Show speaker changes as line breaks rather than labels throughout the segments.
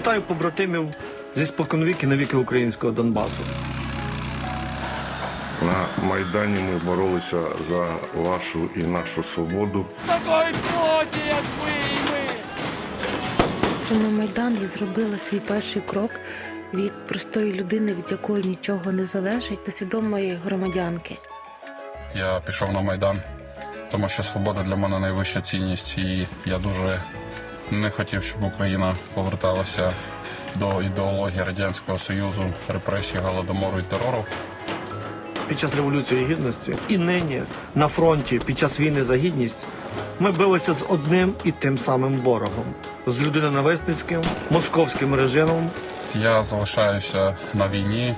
Вітаю побратимів зі споконвіки на віки українського Донбасу.
На Майдані ми боролися за вашу і нашу свободу.
Такої плоті, як ви і ми.
На Майдан я зробила свій перший крок від простої людини, від якої нічого не залежить, до свідомої громадянки.
Я пішов на Майдан, тому що свобода для мене найвища цінність, і я дуже не хотів, щоб Україна поверталася до ідеології Радянського Союзу, репресій, голодомору і терору.
Під час Революції Гідності і нині на фронті під час війни за гідність ми билися з одним і тим самим ворогом з людинонависницьким московським режимом.
Я залишаюся на війні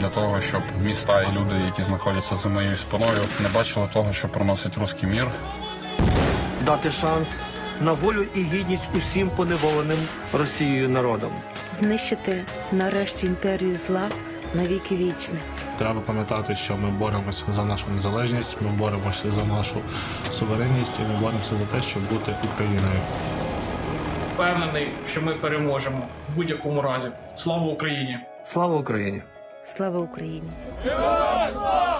для того, щоб міста і люди, які знаходяться за моєю спиною, не бачили того, що приносить руський мір,
дати шанс на волю і гідність усім поневоленим Росією народам.
Знищити нарешті імперію зла на віки вічних.
Треба пам'ятати, що ми боремося за нашу незалежність, ми боремося за нашу суверенність і ми боремося за те, щоб бути Україною.
Впевнений, що ми переможемо в будь-якому разі. Слава Україні!
Слава Україні!
Слава Україні!
Героям слава!